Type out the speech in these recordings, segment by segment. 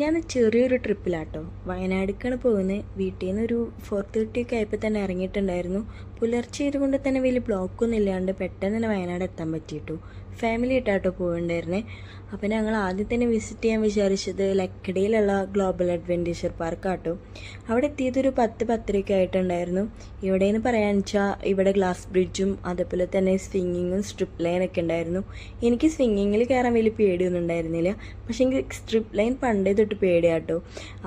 ഞാൻ ചെറിയൊരു ട്രിപ്പിലാട്ടോ വയനാടിക്കാണ് പോകുന്നത്. വീട്ടിൽ നിന്ന് ഒരു ഫോർ തേർട്ടി ഒക്കെ ആയപ്പോൾ തന്നെ ഇറങ്ങിയിട്ടുണ്ടായിരുന്നു. പുലർച്ചെ ഇതുകൊണ്ട് തന്നെ വലിയ ബ്ലോക്കൊന്നും ഇല്ലാണ്ട് പെട്ടെന്ന് തന്നെ വയനാട് എത്താൻ പറ്റിയിട്ടു. ഫാമിലി ആയിട്ടാട്ടോ പോകണ്ടായിരുന്നേ അപ്പോൾ ഞങ്ങൾ ആദ്യം തന്നെ വിസിറ്റ് ചെയ്യാൻ വിചാരിച്ചത് ലക്കടിയിലുള്ള ഗ്ലോബൽ അഡ്വെന്റേച്ചർ പാർക്കാട്ടോ അവിടെ എത്തിയതൊരു പത്ത് പത്തരയ്ക്ക് ആയിട്ടുണ്ടായിരുന്നു. ഇവിടെ നിന്ന് പറയാൻ വെച്ചാൽ ഇവിടെ ഗ്ലാസ് ബ്രിഡ്ജും അതേപോലെ തന്നെ സ്വിങ്ങിങ്ങും സ്ട്രിപ്പ് ലൈനൊക്കെ ഉണ്ടായിരുന്നു എനിക്ക് സ്വിങ്ങിങ്ങിൽ കയറാൻ വലിയ പേടിയൊന്നും ഉണ്ടായിരുന്നില്ല പക്ഷേ എനിക്ക് സ്ട്രിപ്പ് ലൈൻ പണ്ടേ തൊട്ട് പേടിയാട്ടോ.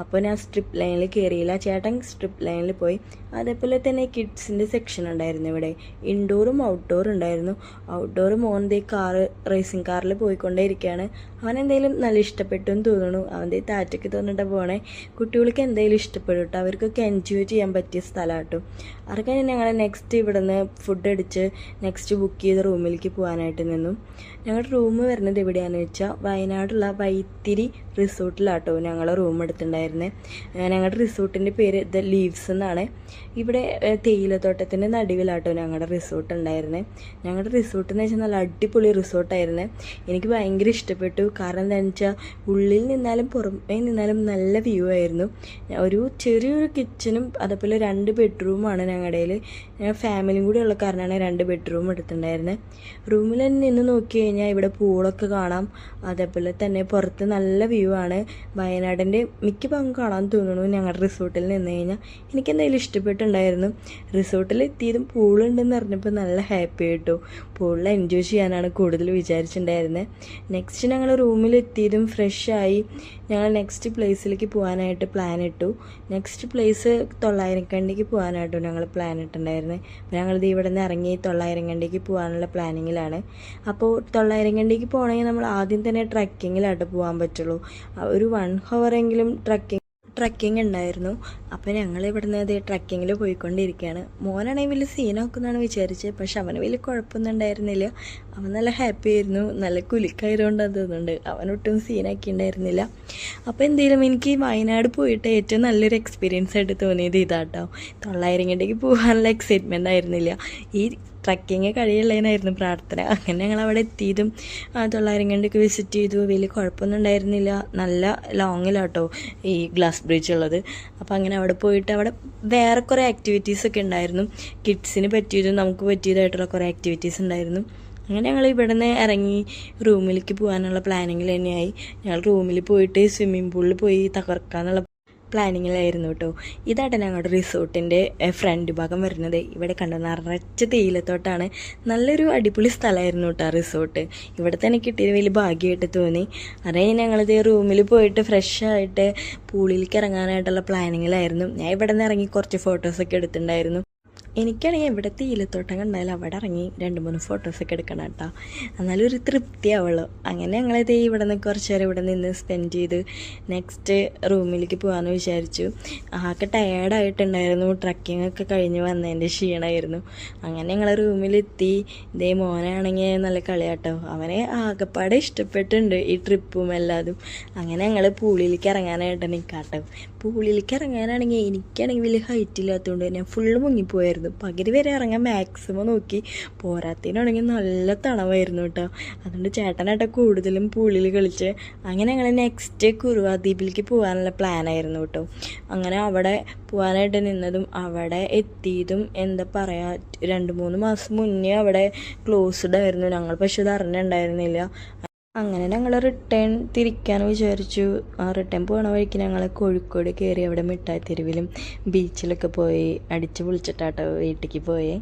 അപ്പോൾ ഞാൻ സ്ട്രിപ്പ് ലൈനിൽ കയറിയില്ല ചേട്ടൻ സ്ട്രിപ്പ് ലൈനിൽ പോയി. അതേപോലെ തന്നെ കിഡ്സിന്റെ സെക്ഷൻ ഉണ്ടായിരുന്നു ഇവിടെ. ഇൻഡോറും ഔട്ട്ഡോറും ഉണ്ടായിരുന്നു. ഔട്ട്ഡോർ മോന്റെ കാറ് റേസിംഗ് കാറിൽ പോയിക്കൊണ്ടേയിരിക്കുകയാണ് അവൻ എന്തെങ്കിലും നല്ല ഇഷ്ടപ്പെട്ടു എന്ന് തോന്നുന്നു. അവന്റെ താറ്റയ്ക്ക് തോന്നിട്ട് പോണേ. കുട്ടികൾക്ക് എന്തെങ്കിലും ഇഷ്ടപ്പെടും കേട്ടോ അവർക്കൊക്കെ എൻജോയ് ചെയ്യാൻ പറ്റിയ സ്ഥലം കേട്ടോ അതൊക്കെ ഞങ്ങൾ നെക്സ്റ്റ് ഇവിടുന്ന് ഫുഡ് അടിച്ച് നെക്സ്റ്റ് ബുക്ക് ചെയ്ത റൂമിലേക്ക് പോകാനായിട്ട് നിന്നു. ഞങ്ങളുടെ റൂം വരുന്നത് എവിടെയാണെന്ന് വെച്ചാൽ വയനാടുള്ള വൈത്തിരി റിസോർട്ടിലാട്ടോ ഞങ്ങൾ റൂം എടുത്തിട്ടുണ്ടായിരുന്നത് ഞങ്ങളുടെ റിസോർട്ടിന്റെ പേര് ദ ലീവ്സ് എന്നാണ്. ഇവിടെ തേയിലത്തോട്ടത്തിന്റെ നടുവിലാട്ടോ ഞങ്ങളുടെ റിസോർട്ട് ഉണ്ടായിരുന്നത് ഞങ്ങളുടെ റിസോർട്ട് എന്ന് വെച്ചാൽ നല്ല അടിപൊളി റിസോർട്ടായിരുന്നു. എനിക്ക് ഭയങ്കര ഇഷ്ടപ്പെട്ടു. കാരണം എന്താണെന്ന് വെച്ചാൽ ഉള്ളിൽ നിന്നാലും പുറമേ നിന്നാലും നല്ല വ്യൂ ആയിരുന്നു. ഒരു ചെറിയൊരു കിച്ചനും അതേപോലെ രണ്ട് ബെഡ്റൂമാണ് ഞങ്ങളുടെ ഞങ്ങൾ ഫാമിലിയും കൂടി ഉള്ള കാരണമാണ് രണ്ട് ബെഡ്റൂം എടുത്തിട്ടുണ്ടായിരുന്നത് റൂമിൽ നിന്ന് നോക്കി കഴിഞ്ഞാൽ ഇവിടെ പൂളൊക്കെ കാണാം. അതേപോലെ തന്നെ പുറത്ത് നല്ല വ്യൂ ആണ് വയനാടിന്റെ മിക്ക ഭാഗം കാണാൻ തോന്നുന്നു ഞങ്ങളുടെ റിസോർട്ടിൽ നിന്ന് കഴിഞ്ഞാൽ. എനിക്ക് എന്തായാലും ഇഷ്ടപ്പെട്ടുണ്ടായിരുന്നു റിസോർട്ടിൽ എത്തിയതും പൂളുണ്ടെന്ന് അറിഞ്ഞപ്പോൾ നല്ല ഹാപ്പി ആയിട്ടോ. പൂളിൽ എൻജോയ് ചെയ്യാനാണ് കൂടുതൽ വിചാരിച്ചിട്ടുണ്ടായിരുന്നത് നെക്സ്റ്റ് ഞങ്ങൾ റൂമിൽ റൂമിലെത്തിയതും ഫ്രഷായി ഞങ്ങൾ നെക്സ്റ്റ് പ്ലേസിലേക്ക് പോകാനായിട്ട് പ്ലാൻ ഇട്ടു. നെക്സ്റ്റ് പ്ലേസ് തൊള്ളായിരം കണ്ടിക്ക് പോകാനായിട്ടോ ഞങ്ങൾ പ്ലാൻ ഇട്ടിട്ടുണ്ടായിരുന്നത് അപ്പോൾ ഞങ്ങളിത് ഇവിടെ നിന്ന് ഇറങ്ങി തൊള്ളായിരം കണ്ടിക്ക് പോകാനുള്ള പ്ലാനിങ്ങിലാണ് അപ്പോൾ തൊള്ളായിരം കണ്ടിക്ക് പോകണമെങ്കിൽ നമ്മൾ ആദ്യം തന്നെ ട്രക്കിങ്ങിലായിട്ട് പോകാൻ പറ്റുള്ളൂ. ഒരു വൺ ഹവറെങ്കിലും ട്രക്കിങ് ട്രക്കിംഗ് ഉണ്ടായിരുന്നു. അപ്പോൾ ഞങ്ങൾ ഇവിടുന്ന് അത് ട്രക്കിങ്ങിൽ പോയിക്കൊണ്ടിരിക്കുകയാണ് മോനാണെങ്കിൽ വലിയ സീനാക്കുന്നാണ് വിചാരിച്ചത്. പക്ഷെ അവന് വലിയ കുഴപ്പമൊന്നും ഉണ്ടായിരുന്നില്ല. അവൻ നല്ല ഹാപ്പി ആയിരുന്നു. നല്ല കുലുക്കായതുകൊണ്ടാണ് തോന്നുന്നുണ്ട് അവനൊട്ടും സീനാക്കി ഉണ്ടായിരുന്നില്ല. അപ്പോൾ എന്തെങ്കിലും എനിക്ക് വയനാട് പോയിട്ട് ഏറ്റവും നല്ലൊരു എക്സ്പീരിയൻസ് ആയിട്ട് തോന്നിയത് ഇതാട്ടോ. തൊള്ളായിരം കണ്ടേക്ക് പോകാനുള്ള എക്സൈറ്റ്മെന്റ് ആയിരുന്നില്ല. ഈ ട്രക്കിങ് കഴിയുള്ളതിനായിരുന്നു പ്രാർത്ഥന. അങ്ങനെ ഞങ്ങൾ അവിടെ എത്തിയതും തൊള്ളായിരം കണ്ടൊക്കെ വിസിറ്റ് ചെയ്തു. വലിയ കുഴപ്പമൊന്നും ഉണ്ടായിരുന്നില്ല. നല്ല ലോങ്ങിലാട്ടോ ഈ ഗ്ലാസ് ബ്രിഡ്ജ് ഉള്ളത്. അപ്പോൾ അങ്ങനെ അവിടെ പോയിട്ട് അവിടെ വേറെ കുറേ ആക്ടിവിറ്റീസൊക്കെ ഉണ്ടായിരുന്നു. കിഡ്സിന് പറ്റിയതും നമുക്ക് പറ്റിയതായിട്ടുള്ള കുറേ ആക്ടിവിറ്റീസ് ഉണ്ടായിരുന്നു. അങ്ങനെ ഞങ്ങൾ ഇവിടെ നിന്ന് ഇറങ്ങി റൂമിലേക്ക് പോകാനുള്ള പ്ലാനിങ്ങിൽ തന്നെയായി. ഞങ്ങൾ റൂമിൽ പോയിട്ട് സ്വിമ്മിംഗ് പൂളിൽ പോയി തകർക്കാന്നുള്ള പ്ലാനിങ്ങിലായിരുന്നു കേട്ടോ ഇതാണ് ഞങ്ങളുടെ റിസോർട്ടിന്റെ ഫ്രണ്ട് ഭാഗം വരുന്നത്. ഇവിടെ കണ്ട നിറച്ച തേയിലത്തോട്ടാണ്. നല്ലൊരു അടിപൊളി സ്ഥലമായിരുന്നു കേട്ടോ ആ റിസോർട്ട്. ഇവിടെ തന്നെ കിട്ടിയത് വലിയ ഭാഗ്യമായിട്ട് തോന്നി. അറിയാൻ ഞങ്ങളിത് റൂമിൽ പോയിട്ട് ഫ്രഷ് ആയിട്ട് പൂളിലേക്ക് ഇറങ്ങാനായിട്ടുള്ള പ്ലാനിങ്ങിലായിരുന്നു ഞാൻ ഇവിടെ നിന്ന് ഇറങ്ങി കുറച്ച് ഫോട്ടോസൊക്കെ എടുത്തിട്ടുണ്ടായിരുന്നു. എനിക്കാണെങ്കിൽ ഇവിടുത്തെ തേയിലത്തോട്ടം കണ്ടാലും അവിടെ ഇറങ്ങി രണ്ട് മൂന്ന് ഫോട്ടോസൊക്കെ എടുക്കണം കേട്ടോ. എന്നാലും ഒരു തൃപ്തിയാവുള്ളൂ അങ്ങനെ ഞങ്ങളിത് ഇവിടെ നിന്ന് കുറച്ച് നേരം ഇവിടെ നിന്ന് സ്പെൻഡ് ചെയ്ത് നെക്സ്റ്റ് റൂമിലേക്ക് പോകാമെന്ന് വിചാരിച്ചു. ആകെ ടയേർഡായിട്ടുണ്ടായിരുന്നു ട്രക്കിംഗ് ഒക്കെ കഴിഞ്ഞ് വന്നതിന്റെ ക്ഷീണമായിരുന്നു അങ്ങനെ ഞങ്ങൾ റൂമിലെത്തി ഇതേ മോനാണെങ്കിൽ നല്ല കളിയാട്ടോ. അവനെ ആകെപ്പാടെ ഇഷ്ടപ്പെട്ടുണ്ട് ഈ ട്രിപ്പും എല്ലാതും. അങ്ങനെ ഞങ്ങൾ പൂളിലേക്ക് ഇറങ്ങാനായിട്ട് നിൽക്കാട്ടോ പൂളിലേക്ക് ഇറങ്ങാനാണെങ്കിൽ എനിക്കാണെങ്കിൽ വലിയ ഹൈറ്റ് ഇല്ലാത്തതുകൊണ്ട് ഞാൻ ഫുള്ള് മുങ്ങിപ്പോയായിരുന്നു. പകുതി വരെ ഇറങ്ങാൻ മാക്സിമം നോക്കി. പോരാത്തതിനാണെങ്കിൽ നല്ല തണവായിരുന്നു കേട്ടോ അതുകൊണ്ട് ചേട്ടനായിട്ട് കൂടുതലും പൂളിൽ കളിച്ച്. അങ്ങനെ ഞങ്ങൾ നെക്സ്റ്റ് കുറുവാ ദ്വീപിലേക്ക് പോകാനുള്ള പ്ലാനായിരുന്നു കേട്ടോ അങ്ങനെ അവിടെ പോകാനായിട്ട് നിന്നതും അവിടെ എത്തിയതും എന്താ പറയുക രണ്ട് മൂന്ന് മാസം മുന്നേ അവിടെ ക്ലോസ്ഡ് ആയിരുന്നു. ഞങ്ങൾ പക്ഷെ അത് അറിഞ്ഞിട്ടുണ്ടായിരുന്നില്ല. അങ്ങനെ ഞങ്ങൾ റിട്ടേൺ തിരിക്കാൻ വിചാരിച്ചു. ആ റിട്ടേൺ പോണ വഴിക്ക് ഞങ്ങൾ കോഴിക്കോട് കയറി അവിടെ മിഠായി തെരുവിലും ബീച്ചിലൊക്കെ പോയി അടിച്ച് പൊളിച്ചിട്ടാട്ടോ വീട്ടിലേക്ക് പോയേ.